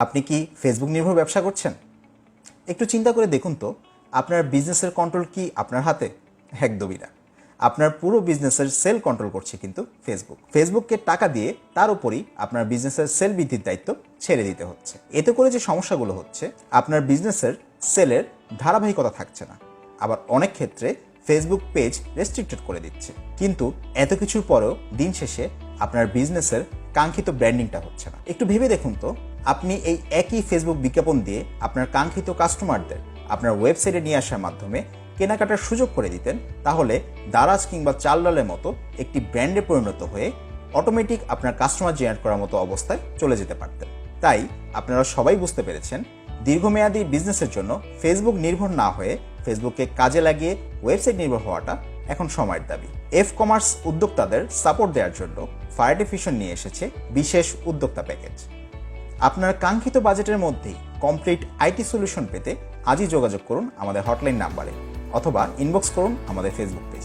আপনি কি ফেসবুক নির্ভর ব্যবসা করছেন? একটু চিন্তা করে দেখুন তো, আপনার বিজনেসের কন্ট্রোল কি আপনার হাতে? একদমই না। আপনার পুরো বিজনেসের সেল কন্ট্রোল করছে কিন্তু ফেসবুক ফেসবুককে টাকা দিয়ে তার উপরই আপনার বিজনেসের সেল বৃদ্ধির দায়িত্ব ছেড়ে দিতে হচ্ছে। এতে করে যে সমস্যাগুলো হচ্ছে, আপনার বিজনেসের সেলের ধারাবাহিকতা থাকছে না। আবার অনেক ক্ষেত্রে ফেসবুক পেজ রেস্ট্রিক্টেড করে দিচ্ছে। কিন্তু এত কিছুর পরেও দিন শেষে আপনার বিজনেসের কাঙ্ক্ষিত ব্র্যান্ডিংটা হচ্ছে না। একটু ভেবে দেখুন তো আপনি এই একই ফেসবুক বিজ্ঞাপন দিয়ে আপনার কাঙ্ক্ষিত কাস্টমারদের আপনার ওয়েবসাইটে নিয়ে আসার মাধ্যমে কেনাকাটার সুযোগ করে দিতেন, তাহলে দারাজ কিংবা চাল ডালের মতো একটি ব্র্যান্ডে পরিণত হয়ে অটোমেটিক আপনার কাস্টমার জেনারেট করার মতো অবস্থায় চলে যেতে পারতেন। তাই আপনারা সবাই বুঝতে পেরেছেন, দীর্ঘমেয়াদী বিজনেসের জন্য ফেসবুক নির্ভর না হয়ে ফেসবুককে কাজে লাগিয়ে ওয়েবসাইট নির্ভর হওয়াটা এখন সময়ের দাবি। এফ কমার্স উদ্যোক্তাদের সাপোর্ট দেওয়ার জন্য ফায়ার ডিফিশন নিয়ে এসেছে বিশেষ উদ্যোক্তা প্যাকেজ আপনার কাঙ্ক্ষিত বাজেটের মধ্যেই কমপ্লিট আইটি সলিউশন পেতে আজই যোগাযোগ করুন আমাদের হটলাইন নাম্বারে অথবা ইনবক্স করুন আমাদের ফেসবুক পেজ